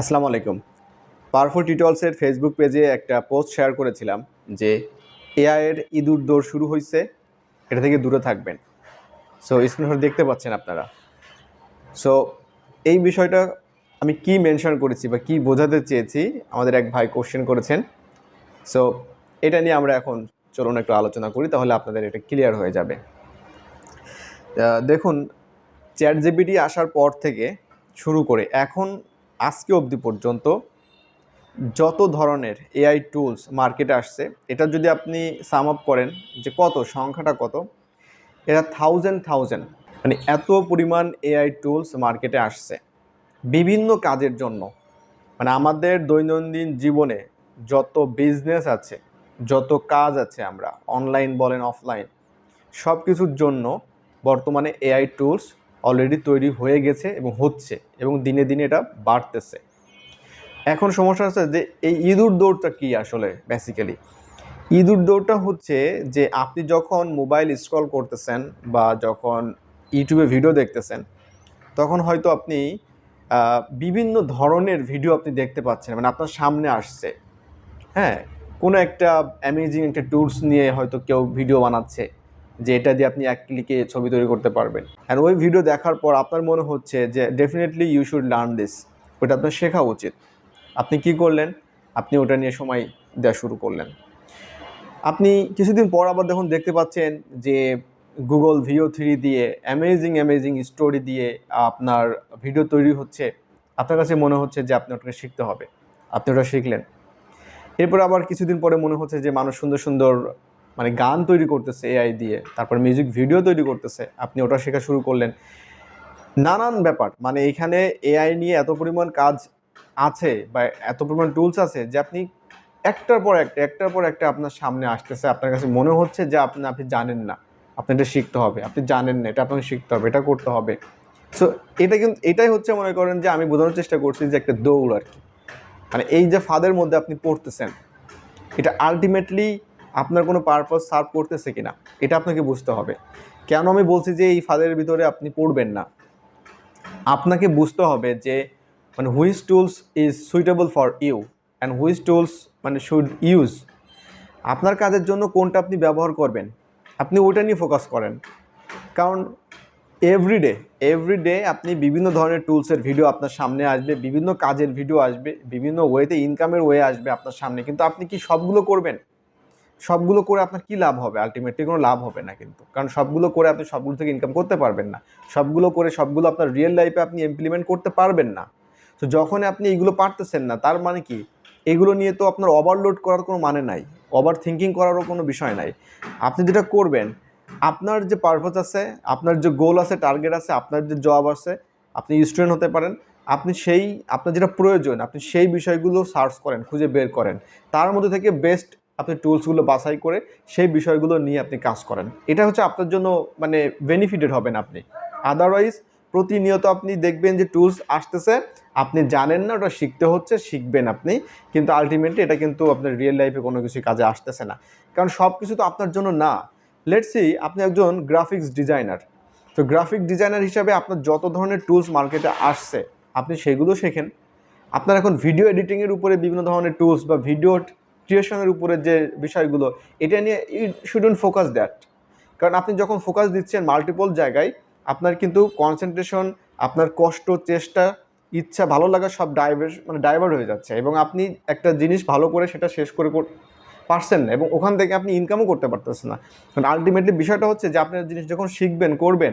আসসালামু আলাইকুম। Powerful টিউটোরিয়ালসের Facebook পেজে একটা পোস্ট শেয়ার করেছিলাম যে এআই এর ইঁদুর দৌড় শুরু হয়েছে এটা থেকে দূরে থাকবেন। সো স্ক্রিনশট দেখতে পাচ্ছেন আপনারা। সো এই বিষয়টা আমি কি মেনশন করেছি বা কি বোঝাতে চেয়েছি, আমাদের এক ভাই কোশ্চেন করেছেন। সো এটা নিয়ে আমরা এখন চলুন একটু আলোচনা করি, তাহলে আপনাদের এটা ক্লিয়ার হয়ে যাবে। দেখুন চ্যাট জিবিটি আসার পর থেকে শুরু করে, এখন আজকে অবধি পর্যন্ত যত ধরনের এআই টুলস মার্কেটে আসছে, এটা যদি আপনি সাম আপ করেন যে কত, সংখ্যাটা কত এটা থাউজেন্ড থাউজেন্ড মানে এত পরিমাণ এআই টুলস মার্কেটে আসছে। বিভিন্ন কাজের জন্য মানে আমাদের দৈনন্দিন জীবনে যত বিজনেস আছে, যত কাজ আছে আমরা অনলাইন বলেন অফলাইন সব কিছুর জন্য বর্তমানে এআই টুলস অলরেডি তৈরি হয়ে গেছে এবং হচ্ছে এবং দিনে দিনে এটা বাড়তেছে। এখন সমস্যা হচ্ছে যে এই ইঁদুর দৌড়টা কি আসলে বেসিক্যালি ইঁদুর দৌড়টা হচ্ছে যে আপনি যখন মোবাইল স্ক্রল করতেছেন বা যখন ইউটিউবে ভিডিও দেখতেছেন, তখন হয়তো আপনি বিভিন্ন ধরনের ভিডিও আপনি দেখতে পাচ্ছেন মানে আপনার সামনে আসছে। হ্যাঁ কোনো একটা অ্যামেজিং একটা টুলস নিয়ে হয়তো কেউ ভিডিও বানাচ্ছে। যে এটা দিয়ে আপনি এক ক্লিকে ছবি তৈরি করতে পারবেন। আর ওই ভিডিও দেখার পর আপনার মনে হচ্ছে যে definitely you should learn this ওটা আপনার শেখা উচিত। আপনি কি করলেন? আপনি ওটা নিয়ে সময় দেওয়া শুরু করলেন। আপনি কিছুদিন পর আবার দেখুন দেখতে পাচ্ছেন যে গুগল ভিও থ্রি দিয়ে অ্যামেজিং অ্যামেজিং স্টোরি দিয়ে আপনার ভিডিও তৈরি হচ্ছে। আপনার কাছে মনে হচ্ছে যে আপনি ওটাকে শিখতে হবে। আপনি ওটা শিখলেন। এরপর আবার কিছুদিন পরে মনে হচ্ছে যে মানুষ সুন্দর সুন্দর মানে গান তৈরি করতেছে এআই দিয়ে, তারপর মিউজিক ভিডিও তৈরি করতেছে, আপনি ওটা শেখা শুরু করলেন। নানান ব্যাপার মানে এখানে এআই নিয়ে এত পরিমাণ কাজ আছে বা এত পরিমাণ টুলস আছে যে আপনি একটার পর একটা, একটার পর একটা আপনার সামনে আসতেছে, আপনার কাছে মনে হচ্ছে যে আপনি আপনি জানেন না। আপনি এটা শিখতে হবে, আপনি জানেন না, এটা আপনাকে শিখতে হবে, এটা করতে হবে। সো এটা কিন্তু, এটাই হচ্ছে মনে করেন যে আমি বোঝানোর চেষ্টা করছি যে একটা দৌড় আর কি। মানে এই যে ফাঁদের মধ্যে আপনি পড়তেছেন, এটা আলটিমেটলি আপনার কোনো পারপাস সার্ভ করতেছে কি না এটা আপনাকে বুঝতে হবে। কেন আমি বলছি যে এই ফাঁদের ভিতরে আপনি পড়বেন না? আপনাকে বুঝতে হবে যে মানে which tools is suitable for you and which tools মানে শুড ইউজ আপনার কাজের জন্য কোনটা আপনি ব্যবহার করবেন? আপনি ওটা নিয়ে ফোকাস করেন। কারণ এভরিডে এভরিডে আপনি বিভিন্ন ধরনের টুলসের ভিডিও আপনার সামনে আসবে, বিভিন্ন কাজের ভিডিও আসবে, বিভিন্ন ওয়েতে ইনকামের ওয়ে আসবে আপনার সামনে। কিন্তু আপনি কি সবগুলো করবেন? সবগুলো করে আপনার কি লাভ হবে? আলটিমেটলি কোনো লাভ হবে না কিন্তু। কারণ সবগুলো করে আপনি সবগুলো থেকে ইনকাম করতে পারবেন না। সবগুলো করে সবগুলো আপনার রিয়েল লাইফে আপনি ইমপ্লিমেন্ট করতে পারবেন না। তো যখন আপনি এইগুলো পারতেছেন না, তার মানে কি? এগুলো নিয়ে তো আপনার ওভারলোড করার কোনো মানে নাই। ওভার থিঙ্কিং করারও কোনো বিষয় নাই। আপনি যেটা করবেন, আপনার যে পারপাস আছে, আপনার যে গোল আছে টার্গেট আছে, আপনার যে জব আছে, আপনি স্টুডেন্ট হতে পারেন। আপনি সেই, আপনার যেটা প্রয়োজন, আপনি সেই বিষয়গুলো সার্চ করেন, খুঁজে বের করেন। তার মধ্যে থেকে বেস্ট আপনি টুলসগুলো বাছাই করে সেই বিষয়গুলো নিয়ে আপনি কাজ করেন। এটা হচ্ছে আপনার জন্য মানে বেনিফিটেড হবেন আপনি। আদারওয়াইজ প্রতিনিয়ত আপনি দেখবেন যে টুলস আসতেছে, আপনি জানেন না, ওটা শিখতে হচ্ছে, শিখবেন আপনি। কিন্তু আলটিমেটলি এটা কিন্তু আপনার রিয়েল লাইফে কোনো কিছু কাজে আসতেছে না। কারণ সব কিছু তো আপনার জন্য না। লেটস আপনি একজন গ্রাফিক্স ডিজাইনার তো গ্রাফিক ডিজাইনার হিসাবে আপনার যত ধরনের টুলস মার্কেটে আসছে, আপনি সেগুলো শেখেন। আপনার এখন ভিডিও এডিটিংয়ের উপরে বিভিন্ন ধরনের টুলস বা ভিডিও ক্রিয়েশনের উপরে যে বিষয়গুলো, এটা নিয়ে ইউ শুডন্ট ফোকাস দ্যাট কারণ আপনি যখন ফোকাস দিচ্ছেন মাল্টিপল জায়গায়, আপনার কিন্তু কনসেন্ট্রেশন আপনার কষ্ট, চেষ্টা, ইচ্ছা, ভালো লাগা সব ডাইভার মানে ডাইভার্ট হয়ে যাচ্ছে এবং আপনি একটা জিনিস ভালো করে সেটা শেষ করে পারছেন না এবং ওখান থেকে আপনি ইনকামও করতে পারতেছেন না। কারণ আলটিমেটলি বিষয়টা হচ্ছে যে আপনার জিনিস যখন শিখবেন, করবেন,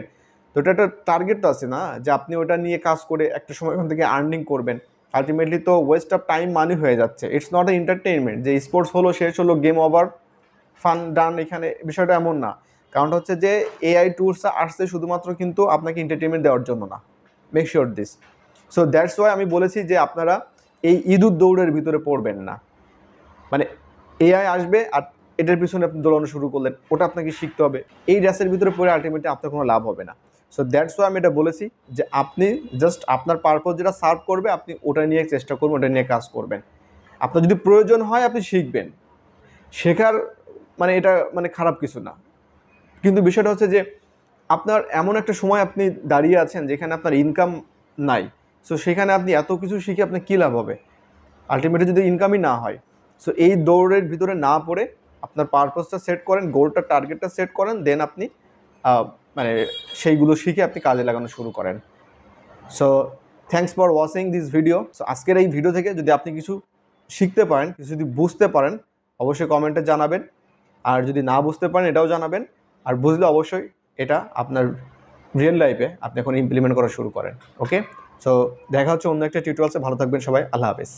তো এটা একটা টার্গেট তো আছে না? যে আপনি ওটা নিয়ে কাজ করে একটা সময় ওখান থেকে আর্নিং করবেন। আলটিমেটলি তো ওয়েস্ট অফ টাইম মানি হয়ে যাচ্ছে। ইটস নট এ এন্টারটেইনমেন্ট যে স্পোর্টস হলো, শেষ হলো গেম ওভার ফান ডান এখানে বিষয়টা এমন না। কারণটা হচ্ছে যে এআই টুলসটা আসছে শুধুমাত্র কিন্তু আপনাকে এন্টারটেনমেন্ট দেওয়ার জন্য না। Make sure this so that's why আমি বলেছি যে আপনারা এই ইঁদুর দৌড়ের ভিতরে পড়বেন না। মানে এআই আসবে আর এটার পিছনে আপনি দৌড়ানো শুরু করলেন, ওটা আপনাকে শিখতে হবে। এই র্যাসের ভিতরে পড়ে আলটিমেটলি আপনার কোনো লাভ হবে না। সো দ্যাটস ওয়াই আমি এটা বলেছি যে আপনি জাস্ট আপনার পারপোজ যেটা সার্ভ করবে, আপনি ওটা নিয়ে চেষ্টা করবেন, ওটা নিয়ে কাজ করবেন। আপনার যদি প্রয়োজন হয়, আপনি শিখবেন। শেখার মানে এটা মানে খারাপ কিছু না। কিন্তু বিষয়টা হচ্ছে যে আপনার এমন একটা সময় আপনি দাঁড়িয়ে আছেন যেখানে আপনার ইনকাম নাই। সো সেখানে আপনি এত কিছু শিখে আপনার কী লাভ হবে? আলটিমেটলি যদি ইনকামই না হয় সো এই দৌড়ের ভিতরে না পড়ে আপনার পারপাসটা সেট করেন গোলটা টার্গেটটা সেট করেন দেন আপনি মানে সেইগুলো শিখে আপনি কাজে লাগানো শুরু করেন। So thanks for watching this video so আজকের এই ভিডিও থেকে যদি আপনি কিছু শিখতে পারেন, কিছু যদি বুঝতে পারেন, অবশ্যই কমেন্টে জানাবেন। আর যদি না বুঝতে পারেন, এটাও জানাবেন। আর বুঝলে অবশ্যই এটা আপনার রিয়েল লাইফে আপনি এখন ইমপ্লিমেন্ট করা শুরু করেন। ওকে সো দেখা হচ্ছে অন্য একটা টিউটোরিয়ালসে ভালো থাকবেন সবাই। আল্লাহ হাফেজ।